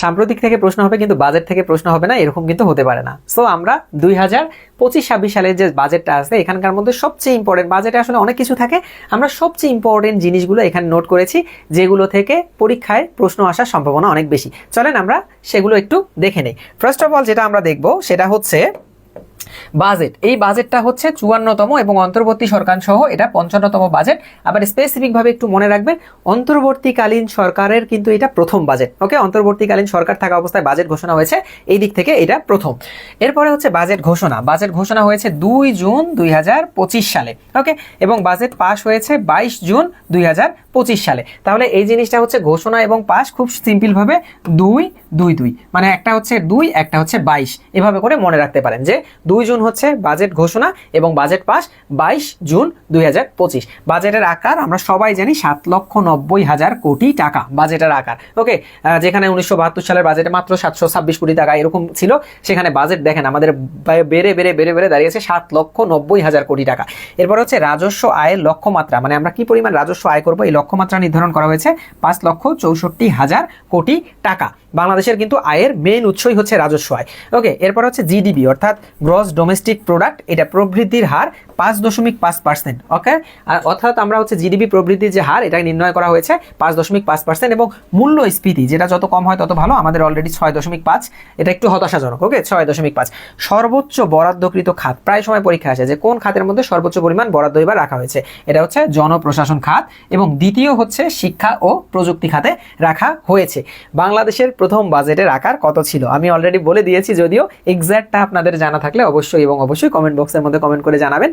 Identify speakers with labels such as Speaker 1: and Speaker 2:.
Speaker 1: সাম্প্রতিক থেকে প্রশ্ন হবে কিন্তু বাজেট থেকে প্রশ্ন হবে না, এরকম কিন্তু হতে পারে না। সো আমরা দুই হাজার পঁচিশ ছাব্বিশ সালের যে বাজেটটা আছে এখানকার মধ্যে সবচেয়ে ইম্পর্টেন্ট বাজেটে আসলে অনেক কিছু থাকে, আমরা সবচেয়ে ইম্পর্টেন্ট জিনিসগুলো এখানে নোট করেছি, যেগুলো থেকে পরীক্ষায় প্রশ্ন আসার সম্ভাবনা অনেক বেশি। চলেন আমরা সেগুলো একটু দেখে নেই। ফার্স্ট অফ অল যেটা আমরা দেখব, সেটা হচ্ছে বাজেট। এই বাজেটটা হচ্ছে চুয়ান্নতম এবং অন্তর্বর্তী সরকার সহ এটা পঞ্চান্নতম বাজেট। আবার স্পেসিফিকভাবে একটু মনে রাখবেন, অন্তর্বর্তীকালীন সরকারের কিন্তু এটা প্রথম বাজেট। ওকে অন্তর্বর্তীকালীন সরকার থাকা অবস্থায় বাজেট ঘোষণা হয়েছে, এই দিক থেকে এটা প্রথম। এরপরে হচ্ছে বাজেট ঘোষণা। বাজেট ঘোষণা হয়েছে দুই জুন দুই সালে। ওকে এবং বাজেট পাস হয়েছে বাইশ জুন দুই হাজার পঁচিশ সালে। তাহলে এই জিনিসটা হচ্ছে ঘোষণা এবং পাস খুব সিম্পলভাবে দুই দুই দুই। মানে একটা হচ্ছে দুই, একটা হচ্ছে বাইশ। এভাবে করে মনে রাখতে পারেন যে দুই জুন হচ্ছে বাজেট ঘোষণা এবং বাজেট পাস বাইশ জুন দুই হাজার পঁচিশ। বাজেটের আকার আমরা সবাই জানি সাত লক্ষ নব্বই হাজার কোটি টাকা বাজেটের আকার। ওকে যেখানে উনিশশো বাহাত্তর সালের বাজেটে মাত্র সাতশো ছাব্বিশ কোটি টাকা এরকম ছিল, সেখানে বাজেট দেখেন, আমাদের বেড়ে বেড়ে বেড়ে বেড়ে দাঁড়িয়েছে সাত লক্ষ নব্বই হাজার কোটি টাকা। এরপর হচ্ছে রাজস্ব আয়ের লক্ষ্যমাত্রা মানে আমরা কি পরিমাণ রাজস্ব আয় করব, এই লক্ষ্যমাত্রা নির্ধারণ করা হয়েছে পাঁচ লক্ষ চৌষট্টি হাজার কোটি টাকা। বাংলাদেশের কিন্তু আয়ের মেন উৎসই হচ্ছে রাজস্ব আয়। ওকে, এরপর হচ্ছে জিডিপি অর্থাৎ গ্রস ডোমেস্টিক প্রোডাক্ট এটা প্রবৃদ্ধির হার পাঁচ দশমিক পাঁচ পার্সেন্ট ওকে আর অর্থাৎ আমরা হচ্ছে জিডিপি প্রবৃদ্ধির যে হার এটা নির্ণয় করা হয়েছে পাঁচ দশমিক পাঁচ পার্সেন্ট এবং মূল্যস্ফীতি যেটা যত কম হয় তত ভালো, আমাদের অলরেডি ছয় দশমিক পাঁচ, এটা একটু হতাশাজনক ওকে ছয় দশমিক পাঁচ। সর্বোচ্চ বরাদ্দকৃত খাত, প্রায় সময় পরীক্ষা আসে যে কোন খাতের মধ্যে সর্বোচ্চ পরিমাণ বরাদ্দ এবার রাখা হয়েছে। এটা হচ্ছে জনপ্রশাসন খাত এবং দ্বিতীয় হচ্ছে শিক্ষা ও প্রযুক্তি খাতে রাখা হয়েছে। বাংলাদেশের প্রথম বাজেটের আকার কত ছিল? আমি অলরেডি বলে দিয়েছি, যদিও এক্স্যাক্টটা আপনাদের জানা থাকলে অবশ্যই এবং অবশ্যই কমেন্ট বক্সের মধ্যে কমেন্ট করে জানাবেন।